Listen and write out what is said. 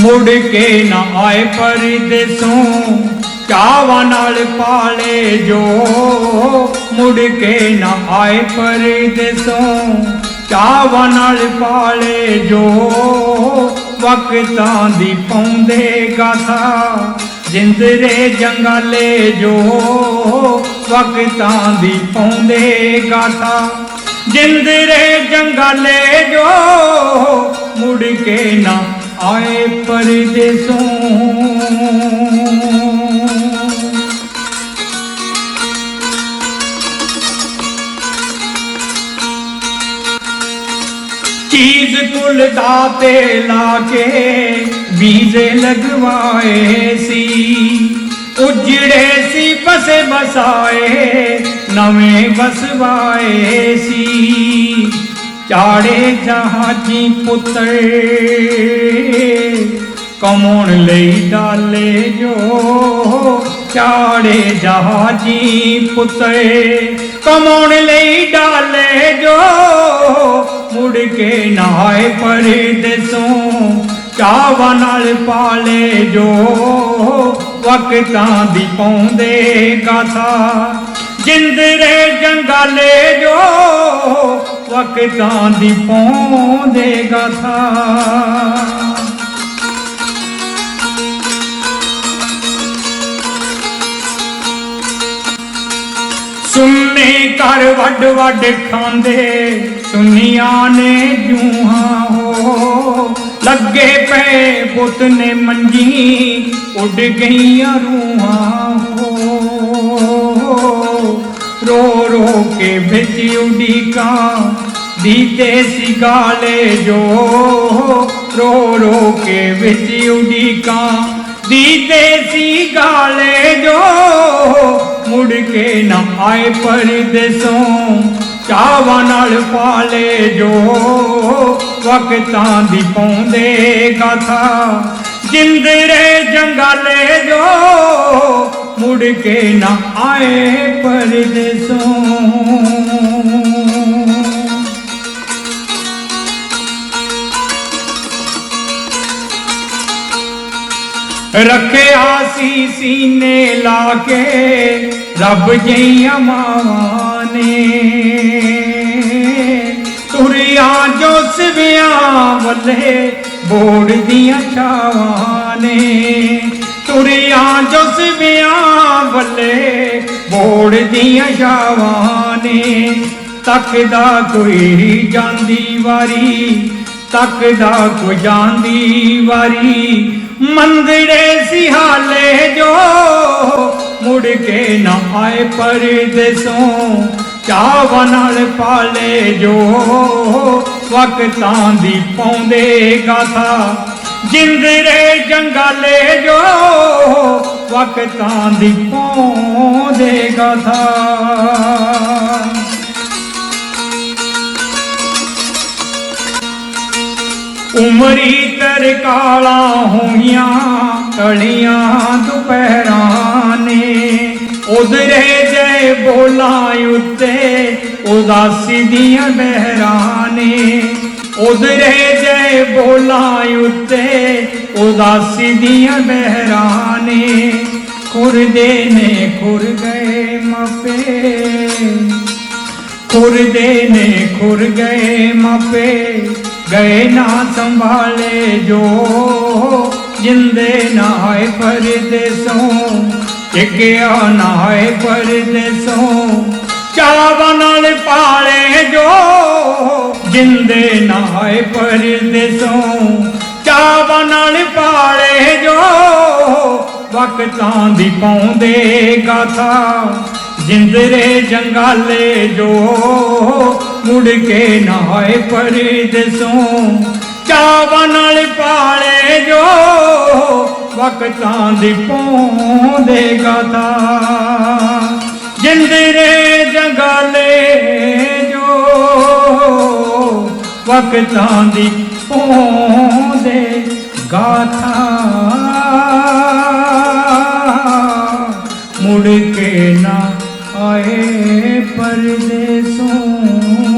ਮੁੜ ਕੇ ਨਾ ਆਏ ਪਰਦੇਸੋਂ, ਚਾਵਾਂ ਨਾਲ ਪਾਲੇ ਜੋ। ਮੁੜ ਕੇ ਨਾ ਆਏ ਪਰਦੇਸੋਂ, ਚਾਵਾਂ ਨਾਲ ਪਾਲੇ ਜੋ। ਵਕਤਾਂ ਦੀ ਪਾਉਂਦੇ ਗਾਥਾ ਜਿੰਦਰੇ ਜੰਗਾਲੇ ਜੋ। ਵਕਤਾਂ ਦੀ ਪਾਉਂਦੇ ਗਾਥਾ ਜਿੰਦਰੇ ਜੰਗਾਲੇ ਜੋ। ਮੁੜ ਕੇ ਨਾ ਆਏ ਪਰਦੇਸੋਂ। ਚੀਜ਼ ਕੁਲ ਦਾਤੇ ਲਾ ਕੇ ਵੀਜ਼ੇ ਲਗਵਾਏ ਸੀ। ਉਜੜੇ ਸੀ, ਬਸੇ ਬਸਾਏ, ਨਵੇਂ ਵਸਵਾਏ ਸੀ। ਚਾੜੇ ਜਹਾਜੀ ਪੁੱਤਰ। ਕਮਾਉਣ ਲਈ ਡਾਲੇ ਜੋ? ਚਾੜੇ ਜਹਾਜੀ ਪੁੱਤਰ ਕਮਾਉਣ ਲਈ ਡਾਲੇ ਜੋ? ਮੁੜ ਕੇ ਨਾਏ ਪਰਦੇਸੋਂ ਚਾਵਾਂ ਨਾਲ ਪਾਲੇ ਜੋ? ਵਕਤਾਂ ਦੀ ਪਾਉਂਦੇ ਗਾਥਾ, ਜਿੰਦਰੇ ਜੰਗਾਲੇ ਜੋ? ਵਕਤਾਂ ਦੀ ਪਾਉਂਦੇ ਗਾਥਾ। ਘਰ ਵੱਡ ਵੱਡ ਖਾਂਦੇ, ਸੁਨੀਆਂ ਨੇ ਜੂਹਾਂ ਹੋ। ਲੱਗੇ ਪਏ ਪੁੱਤ ਨੇ ਮੰਜੀ, ਉੱਡ ਗਈਆਂ ਰੂਹਾਂ ਹੋ। ਰੋ ਰੋ ਕੇ ਵਿੱਚ ਉਡੀਕਾਂ ਦੀਤੇ ਸੀ ਗਾਲੇ ਜੋ। ਰੋ ਰੋ ਕੇ ਵਿੱਚ ਉਡੀਕਾਂ ਦੀਤੇ ਸੀ ਗਾਲੇ ਜੋ। ਮੁੜ ਕੇ ਨਾ ਆਏ ਪਰਦੇਸੋਂ। ਚਾਵਾਂ ਨਾਲ ਪਾਲੇ ਜੋ ਵਕਤਾਂ ਦੀ ਪਾਉਂਦੇ ਗਾਥਾ। ਜਿੰਦਰੇ ਜੰਗਾਲੇ ਜੋ, ਮੁੜ ਕੇ ਨਾ ਆਏ ਪਰਦੇਸੋਂ। ਰੱਖਿਆ ਸੀ ਸੀਨੇ ਲਾ ਕੇ, ਰੱਬ ਜਈਆਂ ਮਾਵਾਂ ਨੇ। ਤੁਰਿਆ ਜੋ ਸਿਵਿਆਂ ਵੱਲੇ, ਬੋੜ ਦੀਆਂ ਛਾਵਾਂ ਨੇ। ਤੁਰਿਆ ਜੋ ਸਿਵਿਆਂ ਵੱਲੇ, ਬੋੜ ਦੀਆਂ ਛਾਵਾਂ ਨੇ। ਤੱਕਦਾ ਕੋਈ ਜਾਂਦੀ ਵਾਰੀ, ਤੱਕਦਾ ਕੋ ਜਾਂਦੀ ਵਾਰੀ। ਮੰਦਰੇ ਸਿਹਾਲੇ ਜੋ ਮੁੜ ਕੇ ਨਾ ਆਏ ਪਰਦੇਸੋਂ, ਚਾਵਾਂ ਨਾਲ ਪਾਲੇ ਜੋ ਵਕਤਾਂ ਦੀ ਪਾਉਂਦੇ ਗਾਥਾ। ਜਿੰਦਰੇ ਜੰਗਾਲੇ ਜੋ ਵਕਤਾਂ ਦੀ ਪਾਉਂਦੇ ਗਾਥਾ। ਉਮਰੀ ਤਰ ਕਾਲਾ ਹੋਈਆਂ ਤਲੀਆਂ ਦੁਪਹਿਰਾਂ ਨੇ। ਉਧਰੇ ਜੈ ਬੋਲਾ ਉੱਤੇ, ਉਦਾਸੀ ਦੀਆਂ ਬਹਿਰਾਂ ਨੇ। ਉਧਰੇ ਜੈ ਬੋਲਾ ਉੱਤੇ, ਉਦਾਸੀ ਦੀਆਂ ਬਹਿਰਾਂ ਨੇ। ਖੁਰਦੇ ਨੇ, ਖੁਰ ਗਏ ਮਾਪੇ। ਖੁਰਦੇ ਨੇ, ਖੁਰ ਗਏ ਮਾਪੇ, ਗਏ ਨਾ ਸੰਭਾਲੇ ਜੋ। ਜਿੰਦੇ ਨਾ ਹੈ ਪਰਦੇਸੋਂ ਟਿਕਿਆ ਨਾਏ ਹੈ ਪਰਦੇਸੋਂ। ਚਾਵਾਂ ਨਾਲ ਪਾਲੇ ਜੋ, ਜਿੰਦੇ ਨਾ ਹੈ ਪਰਦੇਸੋਂ। ਚਾਵਾਂ ਨਾਲ ਪਾਲੇ ਜੋ, ਵਕਤਾਂ ਦੀ ਪਾਉਂਦੇ ਗਾਥਾ। ਜਿੰਦਰੇ ਜੰਗਾਲੇ ਜੋ ਮੁੜ ਕੇ ਨਾਏ ਪਰਦੇਸੋਂ। ਚਾਵਾਂ ਨਾਲ ਪਾਲੇ ਜੋ ਵਕਤਾਂ ਦੀ ਪਾਉਂਦੇ ਗਾਥਾ। ਜਿੰਦਰੇ ਜੰਗਾਲੇ ਜੋ ਵਕਤਾਂ ਦੀ ਪਾਉਂਦੇ ਗਾਥਾ। ਮੁੜ ਕੇ ਨਾ ਆਏ ਪਰਦੇਸੋਂ।